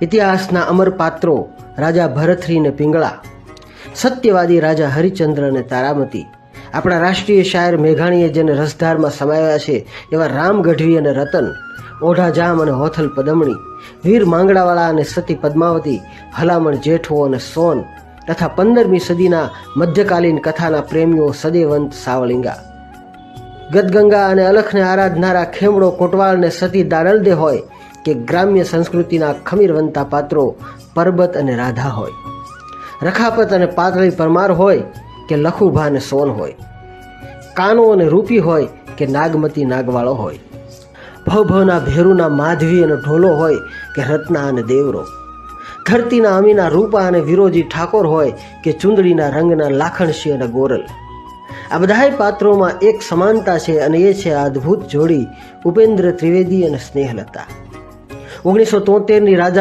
ઇતિહાસના અમર પાત્રો રાજા ભરથરી ને પિંગળા, સત્યવાદી રાજા હરિચંદ્ર અને તારામતી. આપણા રાષ્ટ્રીય શાયર મેઘાણીએ જેને રસધારમાં સમાવ્યા છે એવા રામ ગઢવી અને રતન ઓઢા જામ અને હોથલ પદમણી, વીર માંગડાવાળા અને સતી પદ્માવતી, હલામણ જેઠવો અને સોન તથા પંદરમી સદીના મધ્યકાલીન કથાના પ્રેમીઓ સદેવંત સાવલિંગા. ગદગંગા અને અલખને આરાધનારા ખેમડો કોટવાળ ને સતી દાડલદે હોય કે ગ્રામ્ય સંસ્કૃતિના ખમીરવંતા પાત્રો પરબત અને રાધા હોય. રખાપત અને પાતળી પરમાર હોય કે લખુભા અને સોન હોય. કાનો અને રૂપી હોય કે નાગમતી નાગવાળો હોય. ભવભવના ભેરુના માધવી અને ઢોલો હોય કે રત્ના અને દેવરો. ધરતીના અમીના રૂપા અને વિરોજી ઠાકોર હોય કે ચુંદડીના રંગના લાખણસિંહ અને ગોરલ. આ બધાય પાત્રોમાં એક સમાનતા છે અને એ છે અદ્ભુત જોડી ઉપેન્દ્ર ત્રિવેદી અને સ્નેહલતા. ઓગણીસો તોતેરની રાજા